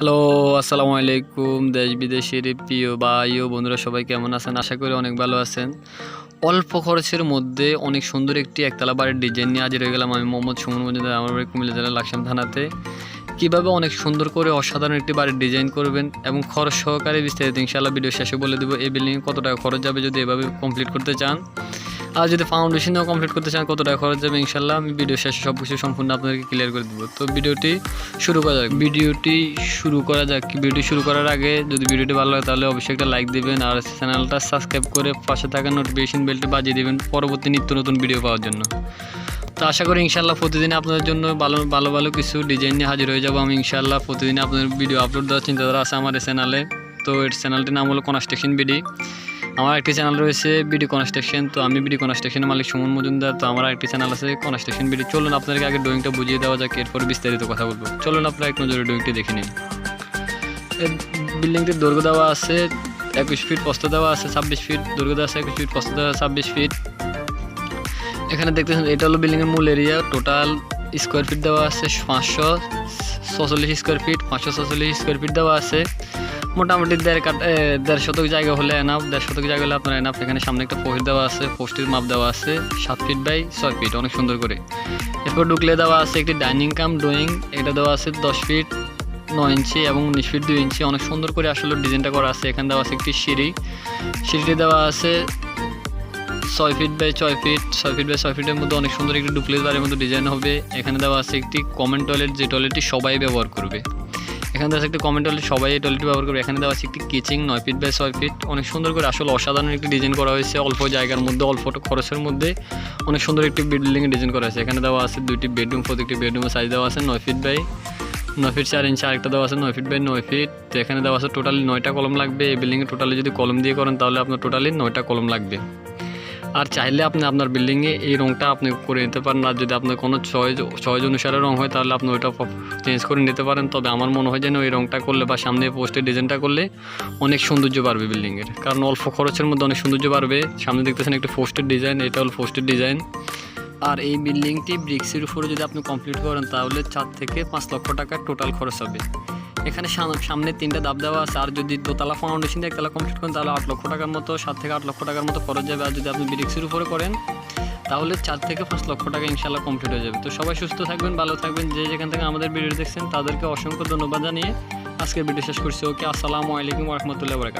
Hello, আসসালামু আলাইকুম, দেশ বিদেশের প্রিয় ভাই ও বন্ধুরা, সবাই কেমন আছেন? আশা করি অনেক ভালো আছেন। অল্প খরচের মধ্যে অনেক সুন্দর একটি একতলা বাড়ির ডিজাইন নিয়ে হাজির হয়ে গেলাম আমি মোহাম্মদ সুমন মজুমদার, আমার বাড়ি কুমিল্লা জেলার লাকসাম থানাতে। কীভাবে অনেক সুন্দর করে অসাধারণ একটি বাড়ির ডিজাইন করবেন এবং খরচ সহকারে বিস্তারিত ইনশাআল্লাহ ভিডিও শেষে বলে দেবো, এই বিল্ডিংয়ে কত টাকা খরচ যাবে যদি এভাবে কমপ্লিট করতে চান। আর যদি ফাউন্ডেশনও কমপ্লিট করতে চান, কত টাকা খরচ যাবে ইনশাল্লাহ আমি ভিডিও শেষে সব কিছু সম্পূর্ণ আপনাদেরকে ক্লিয়ার করে দেবো। তো ভিডিওটি শুরু করা যাক। ভিডিওটি শুরু করা যাক। ভিডিওটি শুরু করার আগে যদি ভিডিওটি ভালো লাগে, তাহলে অবশ্যই একটা লাইক দিবেন আর চ্যানেলটা সাবস্ক্রাইব করে পাশে থাকা নোটিফিকেশন বেলটি বাজিয়ে দেবেন পরবর্তী নিত্য নতুন ভিডিও পাওয়ার জন্য। তো আশা করি ইনশাল্লাহ প্রতিদিন আপনাদের জন্য ভালো ভালো ভালো কিছু ডিজাইন নিয়ে হাজির হয়ে যাব আমি ইনশাল্লাহ প্রতিদিন আপনাদের ভিডিও আপলোড দেওয়ার চিন্তাধারা আছে আমার চ্যানেলে তো এর চ্যানেলটির নাম হলো কনস্ট্রাকশন বিডি আমার একটি চ্যানেল রয়েছে বিডি কনস্ট্রাকশন তো আমি বিডি কনস্ট্রাকশনের মালিক সুমন মজুমদার তো আমার একটি চ্যানেল আছে কনস্ট্রাকশন বিডি চলুন আপনাদেরকে আগে ড্রয়িংটা বুঝিয়ে দেওয়া যাক এরপর বিস্তারিত কথা বলব চলুন আপনারা এক নজরে ড্রয়িংটি দেখে নিন বিল্ডিংটির দৈর্ঘ্য দেওয়া আছে একুশ ফিট প্রস্ত দেওয়া আছে ছাব্বিশ ফিট দৈর্ঘ্য দেওয়া আছে একুশ ফিট প্রস্ত দেওয়া ছাব্বিশ ফিট এখানে দেখতেছেন এটা হলো বিল্ডিংয়ের মূল এরিয়া টোটাল স্কোয়ার ফিট দেওয়া আছে পাঁচশো ছচল্লিশ স্কোয়ার ফিট পাঁচশো ছচল্লিশ স্কোয়ার ফিট দেওয়া আছে মোটামুটি দেড় কাট দেড় শতক জায়গা হলে এনাফ দেড় শতক জায়গা হলে আপনার এনাফ এখানে সামনে একটা পোস্ট দেওয়া আছে, পোস্টের মাপ দেওয়া আছে, সাত ফিট বাই ছয় ফিট অনেক সুন্দর করে। এরপর ঢুকলে দেওয়া আছে একটি ডাইনিং কাম ড্রয়িং এটা দেওয়া আছে দশ ফিট নয় ইঞ্চি এবং উনিশ ফিট দুই ইঞ্চি। অনেক সুন্দর করে আসলে ডিজাইনটা করা আছে। এখানে দেওয়া আছে একটি সিঁড়ি। সিঁড়িটি দেওয়া আছে ছয় ফিট বাই ছয় ফিট ছয় ফিট বাই ছয় ফিটের মধ্যে অনেক সুন্দর একটি ডুপ্লেস বাড়ির মধ্যে ডিজাইন হবে। এখানে দেওয়া আছে একটি কমন টয়লেট যে টয়লেটটি সবাই ব্যবহার করবে। এখানে দেওয়া আছে একটি কমন টয়লেট সবাই এই টয়লেটটি ব্যবহার করবে। এখানে দেওয়া আছে একটি কিচিং নয় ফিট বাই ছয় ফিট অনেক সুন্দর করে আসলে অসাধারণ একটি ডিজাইন করা হয়েছে, অল্প জায়গার মধ্যে, অল্প খরচের মধ্যে। অনেক সুন্দর একটি বিল্ডিংয়ের ডিজাইন করা হয়েছে। এখানে দেওয়া আছে দুইটি বেডরুম প্রত্যেকটি বেডরুমের সাইজ দেওয়া আছে নয় ফিট বাই নয় ফিট চার ইঞ্চি আরেকটা দেওয়া আছে নয় ফিট বাই নয় ফিট তো এখানে দেওয়া আছে টোটালি নয়টা কলম লাগবে। এই বিল্ডিংয়ে টোটালি যদি কলম দিয়ে করেন, তাহলে আপনার টোটালি নয়টা কলম লাগবে। আর চাইলে আপনি আপনার বিল্ডিংয়ে এই রঙটা আপনি করে নিতে পারেন। আর যদি আপনার কোনো চয়েস চয়েস অনুসারে রঙ হয়, তাহলে আপনি ওইটা চেঞ্জ করে নিতে পারেন। তবে আমার মনে হয় যেন ওই রঙটা করলে বা সামনে পোস্টের ডিজাইনটা করলে অনেক সৌন্দর্য বাড়বে বিল্ডিংয়ের কারণ অল্প খরচের মধ্যে অনেক সৌন্দর্য বাড়বে। সামনে দেখতেছেন একটা পোস্টের ডিজাইন এটা হল পোস্টের ডিজাইন আর এই বিল্ডিংটি ব্রিক্সের উপরে যদি আপনি কমপ্লিট করেন, তাহলে চার থেকে পাঁচ লক্ষ টাকা টোটাল খরচ হবে। এখানে সাম- সামনে তিনটা দাব দেওয়া আছে। আর যদি দোতলা ফাউন্ডেশন দিয়ে একতলা কমপ্লিট করেন। তাহলে আট লক্ষ টাকার মতো, সাত থেকে আট লক্ষ টাকার মতো খরচ যাবে। আর যদি আপনি ব্রিক্সের উপরে করেন, তাহলে চার থেকে পাঁচ লক্ষ টাকা ইনশাল্লাহ কমপ্লিট হয়ে যাবে। তো সবাই সুস্থ থাকবেন, ভালো থাকবেন। যে যেখান থেকে আমাদের ভিডিও দেখছেন, তাদেরকে অসংখ্য ধন্যবাদ জানিয়ে আজকের ভিডিও শেষ করছি। ওকে, আসসালামু আলাইকুম রহমতুল্লাহ বরকাত